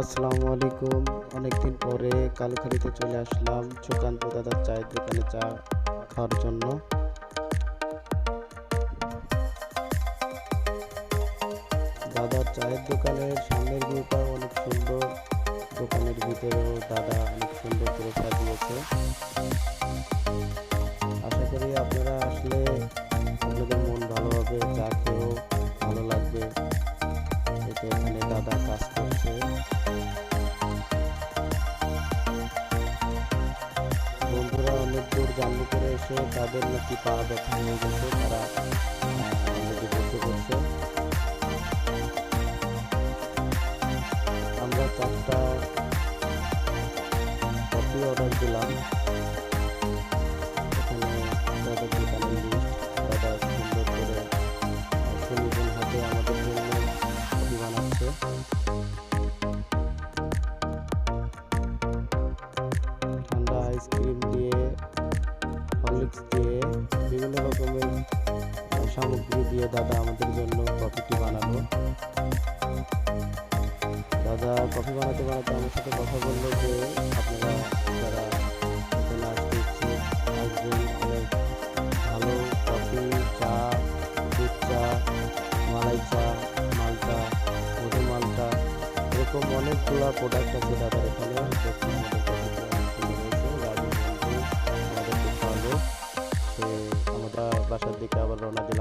আসসালামু আলাইকুম। অনেকদিন পরে কালখালিতে চলে আসলাম সুকান্ত দাদার চায়ের দোকানে চা খাওয়ার জন্য। দাদার চায়ের দোকানের সামনের ভিউটা অনেক সুন্দর। দোকানের ভিতরেও দাদা অনেক সুন্দর করে সাজিয়েছে। আশা করি আপনারা আসলে আপনাদের মন ভালো হবে চা খেয়েও ভালো লাগবে। এতে এখানে দাদা কাজ জার্নি করে এসে তাদের নাকি পা ব্যথা হয়ে গেছে, তারা পড়ছে আমরা চারটা অর্ডার দিলাম। দিয়ে বিভিন্ন রকমের সামগ্রী দিয়ে দাদা আমাদের জন্য কফিটি বানালো। দাদা কফি বানাতে বানাতে আমার সাথে কথা বলল যে, আপনারা যারা ভালো কফি চা, দুধ এরকম অনেকগুলো প্রোডাক্ট আছে দাদার এখানে। चावल रौनक जिला